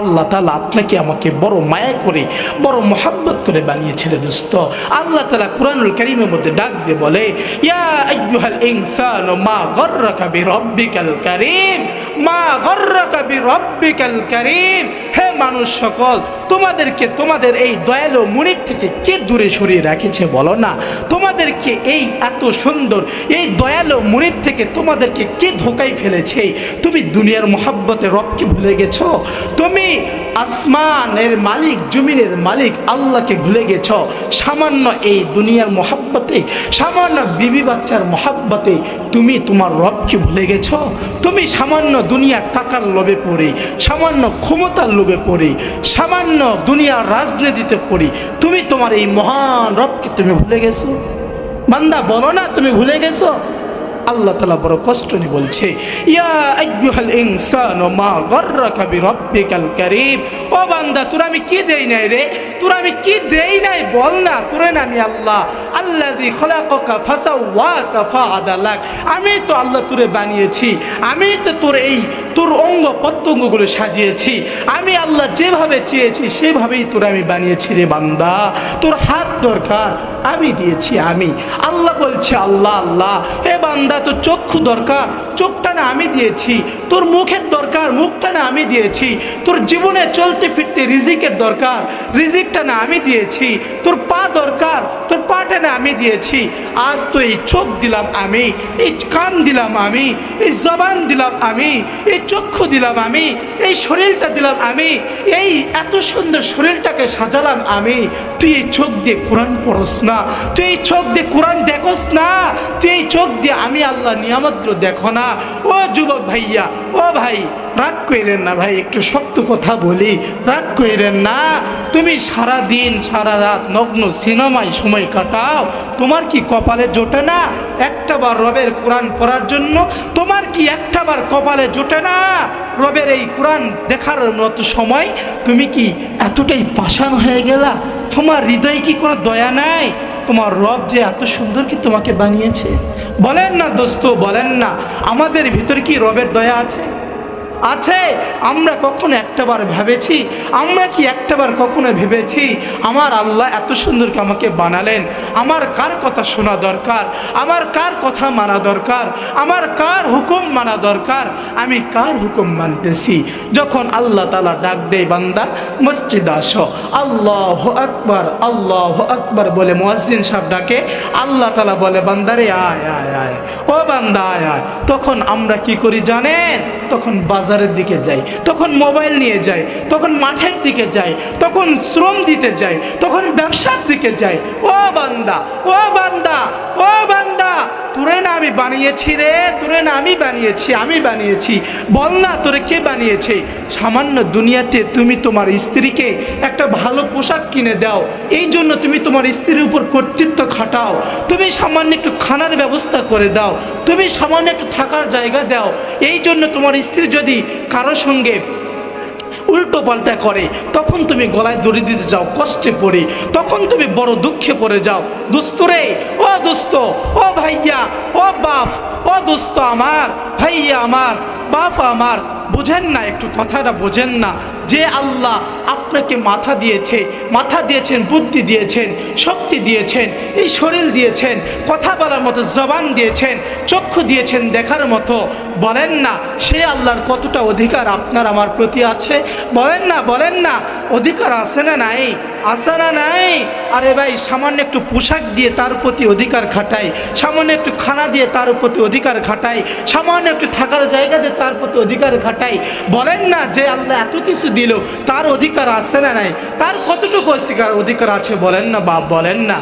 আল্লাহ তালা আপনাকে আমাকে বড় মায়া করে, বড় মোহাব্বত করে বানিয়েছিলেন, দোস্ত। আল্লাহ তালা কোরআনুল করিমের মধ্যে ডাক দিয়ে বলে মা মা মানুষ সকল, তোমাদেরকে তোমাদের এই দয়ালু মুনির থেকে কে দূরে সরিয়ে রেখেছে বলো না? তোমাদেরকে এই এত সুন্দর, এই দয়ালু মুনির থেকে তোমাদেরকে কে ধোকাই ফেলেছে? তুমি দুনিয়ার মহাব্বতে রবকে ভুলে গেছো? তুমি আসমানের মালিক, জমিনের মালিক আল্লাহকে ভুলে গেছ। সামান্য এই দুনিয়ার মহাব্বতে, সামান্য বিবি বাচ্চার মহাব্বতে তুমি তোমার রবকে ভুলে গেছ। তুমি সামান্য দুনিয়ার টাকার লোভে পড়ে, সামান্য ক্ষমতার লোভে পড়ে, সামান্য দুনিয়ার রাজনীতিতে পড়ে, তুমি তোমার এই মহান রবকে তুমি ভুলে গেছো। বান্দা, বলো না তুমি ভুলে গেছো? আল্লাহ তালা বড় কষ্ট নিয়ে বলছে আমি কি দেই নাই রে? তোর আমি কি দেই নাই? বল না, তোরে আমি আল্লাহ। ফাআদালাক। আমি তো আল্লাহ তোরে বানিয়েছি। আমি তো তোর এই, তোর অঙ্গ প্রত্যঙ্গগুলো সাজিয়েছি। আমি আল্লাহ যেভাবে চেয়েছি, সেভাবেই তোর আমি বানিয়েছি রে বান্দা। তোর হাত দরকার, আমি দিয়েছি, আমি। আল্লাহ বলছে, আল্লাহ আল্লাহ বান্দা, তোর চক্ষু দরকার, চোখটা না আমি দিয়েছি, তোর মুখের দরকার, মুখটা না আমি দিয়েছি, তোর জীবনে চলতে ফিরতে রিজিকের দরকার, রিজিকটা না আমি দিয়েছি, তোর পা দরকার, তোর পাটা না আমি দিয়েছি, আজ তো এই চোখ দিলাম আমি, এই কান দিলাম আমি, এই জবান দিলাম আমি, এই চক্ষু দিলাম আমি এই শরীরটা দিলাম আমি। এই এত সুন্দর শরীরটাকে সাজালাম আমি। তুই এই চোখ দিয়ে কোরআন পড়স না। তুই এই চোখ দিয়ে কোরআন দেখোস না। তুই এই চোখ দিয়ে আমি আল্লাহ নিয়ামতগুলো দেখো না। ও যুবক ভাইয়া, ও ভাই, রাগ কইরেন না ভাই, একটু শক্ত কথা বলি। রাগ কইরেন না। তুমি সারা দিন সারা রাত নগ্ন সিনেমায় সময় কাটাও। তোমার কি কপালে জোটে না? একটা বার রবের কোরআন পড়ার জন্য তোমার কি একটা বার কপালে জোটে না? রবের এই কোরআন দেখার মতো সময় তুমি কি এতটাই পাষাণ হয়ে গেলা? তোমার হৃদয়ে কি কোনো দয়া নাই? তোমার রব যে এত সুন্দর কি তোমাকে বানিয়েছে? বলেন না দোস্ত, বলেন না। আমাদের ভিতরে কি রবের দয়া আছে? আছে? আমরা কখনো একটাবার ভেবেছি? আমরা কি একটাবার কখনো ভেবেছি? আমার আল্লাহ এত সুন্দরকে আমাকে বানালেন। আমার কার কথা শোনা দরকার? আমার কার কথা মানা দরকার? আমার কার হুকুম মানা দরকার? আমি কার হুকুম মানতেছি? যখন আল্লাহ তালা ডাক দেয়, বান্দা, মসজিদ আসো। আল্লাহ আকবার, আল্লাহ আকবর বলে মসজিদ সাহেব ডাকে। আল্লাহ তালা বলে বান্দারে আয় আয় আয়। ও বান্দা, আয় আয়। তখন আমরা কি করি জানেন? তখন বাজারের দিকে যাই, তখন মোবাইল নিয়ে যাই, তখন মাঠের দিকে যাই, তখন শ্রম দিতে যাই, তখন ব্যবসার দিকে যাই। ও বান্দা ও বান্দা ও বান্দা না আমি বানিয়েছি রে, তোরে না আমি বানিয়েছি আমি বানিয়েছি। বল না তোরে কে বানিয়েছে? সামান্য দুনিয়াতে তুমি তোমার স্ত্রীকে একটা ভালো পোশাক কিনে দাও। এই জন্য তুমি তোমার স্ত্রীর উপর কর্তৃত্ব খাটাও। তুমি সামান্য একটু খানার ব্যবস্থা করে দাও। তুমি সামান্য একটু থাকার জায়গা দাও। এই জন্য তোমার স্ত্রী যদি কারও সঙ্গে উল্টো পাল্টা করে। তখন তুমি গলায় দড়ি দিতে যাও, কষ্টে পড়ে। তখন তুমি বড় দুঃখে পড়ে যাও। দোস্ত রে ও দোস্ত, ও ভাইয়া, ও বাপ, ও দোস্ত আমার, ভাইয়া আমার, বাপ আমার। বোঝেন না, একটু কথাটা বোঝেন না। যে আল্লাহ আপনাকে মাথা দিয়েছে, মাথা দিয়েছেন, বুদ্ধি দিয়েছেন, শক্তি দিয়েছেন, এই শরীর দিয়েছেন, কথা বলার মতো জবান দিয়েছেন, চক্ষু দিয়েছেন দেখার মতো, বলেন না, সে আল্লাহর কতটা অধিকার আপনার আমার প্রতি আছে? বলেন না বলেন না, অধিকার আছে না নাই? আছে না নাই? আরে ভাই, সামান্য একটু পোশাক দিয়ে তার প্রতি অধিকার খাটাই, সামান্য একটু খানা দিয়ে তার প্রতি অধিকার খাটাই, সামান্য একটু থাকার জায়গা দিয়ে তার প্রতি অধিকার খাটাই বলেন না যে আল্লাহ এত কিছু দিল, তার অধিকার আছে না নাই? তার কতটুকু অধিকার আছে বলেন না বাপ বলেন না?